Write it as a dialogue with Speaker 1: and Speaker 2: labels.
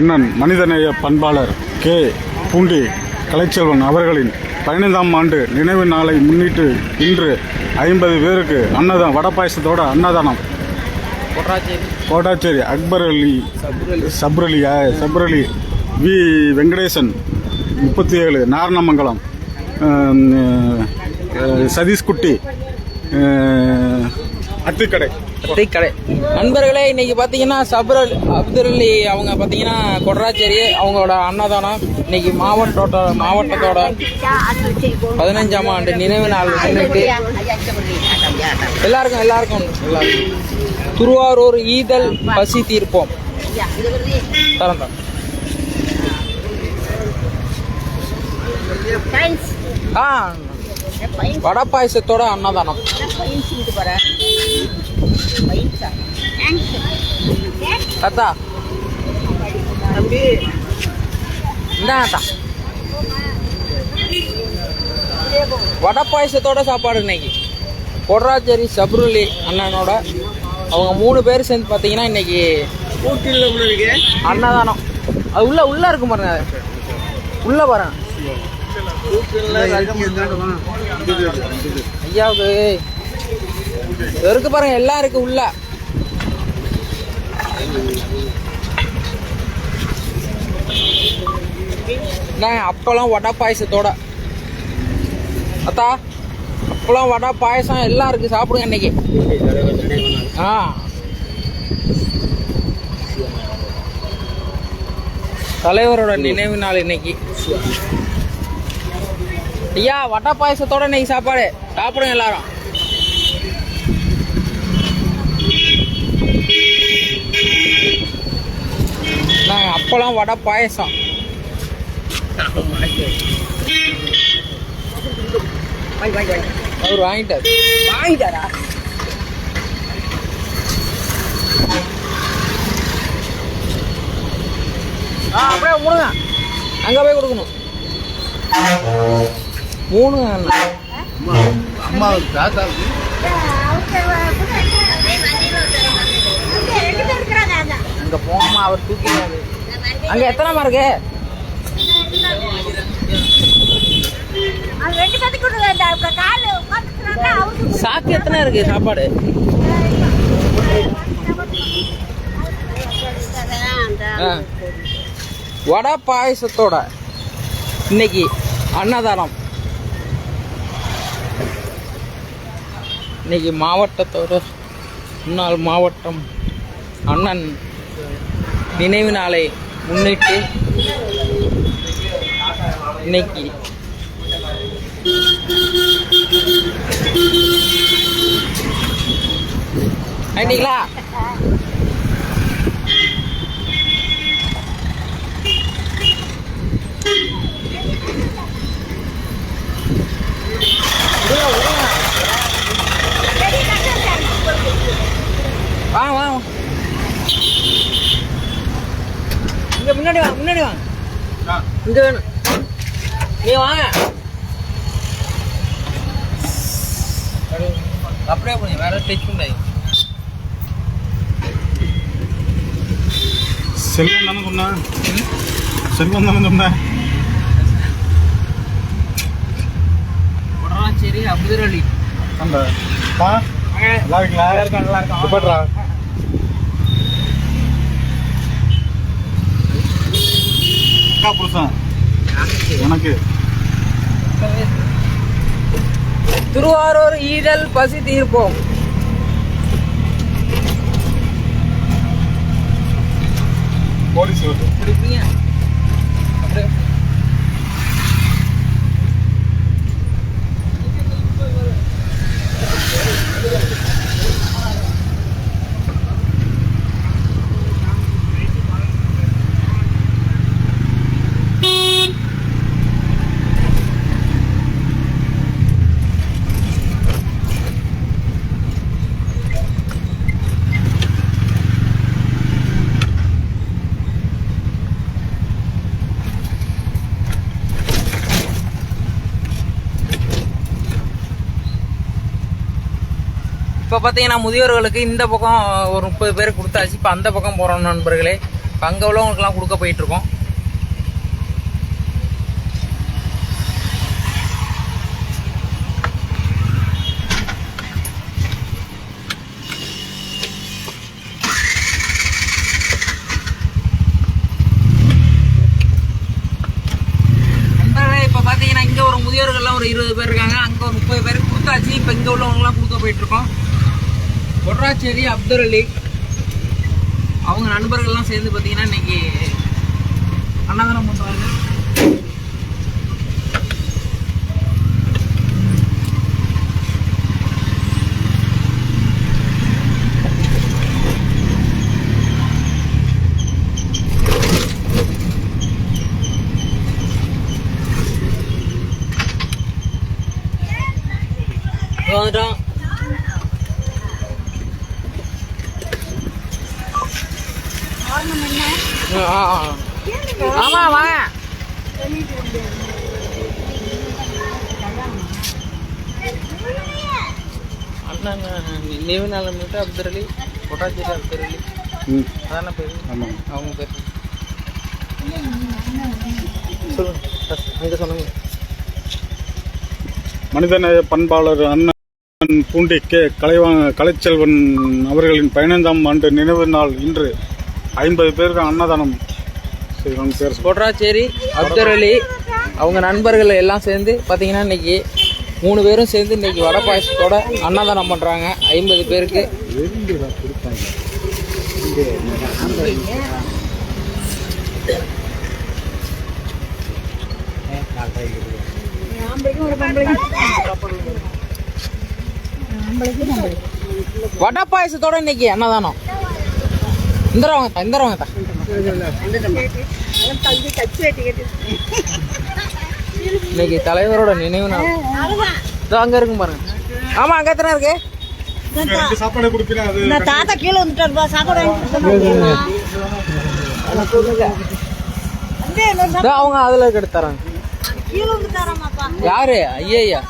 Speaker 1: அண்ணன் மனிதநேய பண்பாளர் கே. பூண்டி கலைச்செல்வன் அவர்களின் பதினைந்தாம் ஆண்டு நினைவு நாளை முன்னிட்டு இன்று ஐம்பது பேருக்கு அன்னதானம் வட பாயசத்தோட அன்னதானம். கோட்டாச்சேரி அக்பர் அலி சப்ரலி சப்ரலி வி. வெங்கடேசன் முப்பத்தி ஏழு நாரணமங்கலம் சதீஷ்குட்டி அத்துக்கடை அத்திக்கடை.
Speaker 2: கடை. நண்பர்களே இன்னைக்கு பார்த்தீங்கன்னா சபரல் அப்துல் அவங்க பார்த்தீங்கன்னா கொட்ராச்சேரி அவங்களோட அன்னதானம். இன்னைக்கு மாவட்டத்தோட மாவட்டத்தோட பதினஞ்சாம் ஆண்டு நினைவு நாள் முன்னிட்டு எல்லாருக்கும் எல்லாருக்கும் எல்லாருக்கும். திருவாரூர் ஈதல் பசி தீர்ப்போம். தரம் ஆ வடை பாயசத்தோட அன்னதானம். தாத்தா. இந்தா தாத்தா. வடை பாயசத்தோட சாப்பாடு இன்னைக்கு. பொட்ராச்சேரி சப்ருலி அண்ணனோட. அவங்க மூணு பேர் சேர்ந்து பார்த்தீங்கன்னா இன்னைக்கு அன்னதானம். அது உள்ள உள்ள இருக்கும் பாருங்க. உள்ள பாருங்க. ஐயாவுக்கு. இருக்கு பாருங்க எல்லாம் இருக்கு உள்ள. அப்பெல்லாம் வடை பாயசத்தோட. அத்தா அப்பெல்லாம் வடை பாயசம் எல்லாம் இருக்கு. சாப்பிடுங்க இன்னைக்கு. ஆ. தலைவரோட நினைவு நாள் இன்னைக்கு. ஐயா வடை பாயசத்தோட இன்னைக்கு சாப்பாடு. சாப்பிடுங்க எல்லாரும். நாங்கள் அப்பளம் வடை பாயசம். அவர் வாங்கிட்டார். வாங்கிட்டாரா? ஆ அப்படியே மூணுங்க. அங்கே போய் கொடுக்கணும். மூணுங்க அண்ணா. அங்கே போகாம அவர் தூக்கிடுவாரு அங்கே எத்தனைமா இருக்கு சாக்கு எத்தனை இருக்கு? சாப்பாடு. வடை பாயசத்தோட இன்னைக்கு அன்னதானம். இன்னைக்கு மாவட்டத்தோட முன்னாள் மாவட்டம் அண்ணன் நினைவு நாளை முன்னிட்டு இன்னைக்கு ஆயிட்டீங்களா வாங்க வாங்க வாங்க. இங்க முன்னாடி வாங்க முன்னாடி வாங்க இங்க வேணும். நீ வாங்க. அப்படியே போனீங்க வேற டச் பண்ணாது
Speaker 1: செல்வம் தானே சொன்னேன் செல்வம் தானே சொன்னேன்
Speaker 2: சரி அப்துல் அலி
Speaker 1: அந்த பா நல்லா இருக்கீங்களா? நல்லா இருக்கேன் அக்கா புருஷன் உனக்கு.
Speaker 2: திருவாரூர் ஈதல் பசி தீர்ப்போம்.
Speaker 1: போலீஸ் வருது
Speaker 2: இப்போ பார்த்தீங்கன்னா முதியோர்களுக்கு இந்த பக்கம் ஒரு முப்பது பேர் கொடுத்தாச்சு. இப்போ அந்த பக்கம் போகிறோம் நண்பர்களே. இப்போ அங்கே உள்ளவங்களுக்குலாம் கொடுக்க போயிட்டுருக்கோம். இப்போ பார்த்தீங்கன்னா இங்கே ஒரு முதியோர்கள்லாம் ஒரு இருபது பேர் இருக்காங்க. அங்கே ஒரு முப்பது பேர் கொடுத்தாச்சு. இப்போ இங்கே உள்ளவங்கலாம் கொடுக்க போயிட்டுருக்கோம். கொட்ராச்சேரி அப்துல் அலி. அவங்க நண்பர்கள்லாம் சேர்ந்து பார்த்தீங்கன்னா இன்னைக்கு அன்னதானம் பண்ணுறாங்க வந்துட்டோம் ஆ, ஆ, ஆ. ஆமா வாங்க. நினைவு நாள் மட்டும் அதான பேர்?
Speaker 1: ஆமாம்
Speaker 2: அவங்க பேர். சொல்லுங்க. அங்கே
Speaker 1: மனிதநேய பண்பாளர் அண்ணன் பூண்டி கே. கலைவா கலைச்செல்வன் அவர்களின் பதினைந்தாம் ஆண்டு நினைவு நாள் இன்று ஐம்பது பேருக்கு அன்னதானம் செய்வாங்க பேர் சொல்லு.
Speaker 2: கொட்ராச்சேரி அப்துல் அலி அவங்க நண்பர்கள் எல்லாம் சேர்ந்து பார்த்தீங்கன்னா இன்னைக்கு மூணு பேரும் சேர்ந்து இன்னைக்கு வடை பாயசத்தோட அன்னதானம் பண்ணுறாங்க ஐம்பது பேருக்கு வடை பாயசத்தோட இன்னைக்கு அன்னதானம் இந்தரவங்க இந்தரவங்க இன்னைக்கு தலைவரோட நினைவு நாள். அங்க இருக்கும் பாருங்க. ஆமா அங்க எத்தனை இருக்கு?
Speaker 3: இந்த தாத்தா கீழே வந்துட்டாருப்பா சாப்பாடு
Speaker 2: அவங்க அதுல எடுத்து தராங்க.
Speaker 3: கீழே வந்துட்டாராமாப்பா
Speaker 2: யாரு? ஐயா